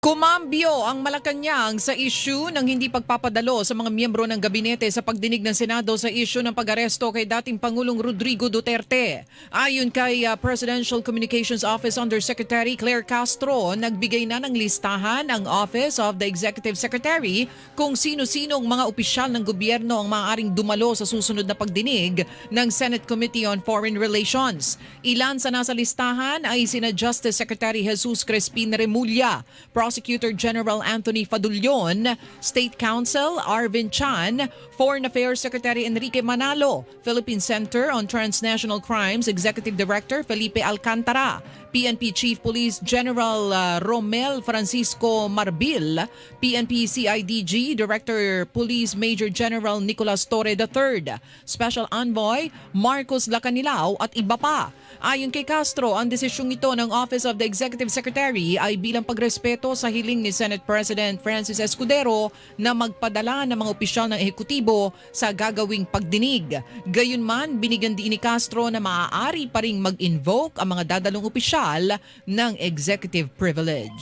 Kumambyo ang Malacanang sa issue ng hindi pagpapadalo sa mga miyembro ng gabinete sa pagdinig ng Senado sa issue ng pag-aresto kay dating Pangulong Rodrigo Duterte. Ayon kay uh, Presidential Communications Office Undersecretary Claire Castro, nagbigay na ng listahan ang Office of the Executive Secretary kung sino-sinong mga opisyal ng gobyerno ang maaaring dumalo sa susunod na pagdinig ng Senate Committee on Foreign Relations. Ilan sa nasa listahan ay sina Justice Secretary Jesus Crespin Remulla, Prosecutor General Anthony Fadulion, State Counsel Arvin Chan, Foreign Affairs Secretary Enrique Manalo, Philippine Center on Transnational Crimes Executive Director Felipe Alcantara, PNP Chief Police General uh, Romel Francisco Marbil, PNP CIDG Director Police Major General Nicolas Torre III, Special Envoy Marcos Lacanilao at iba pa. Ayon kay Castro, ang desisyong ito ng Office of the Executive Secretary ay bilang pagrespeto sa hiling ni Senate President Francis Escudero na magpadala ng mga opisyal ng ehekutibo sa gagawing pagdinig. Gayunman, binigyan din ni Castro na maaari pa ring mag-invoke ang mga dadalong opisyal ng executive privilege.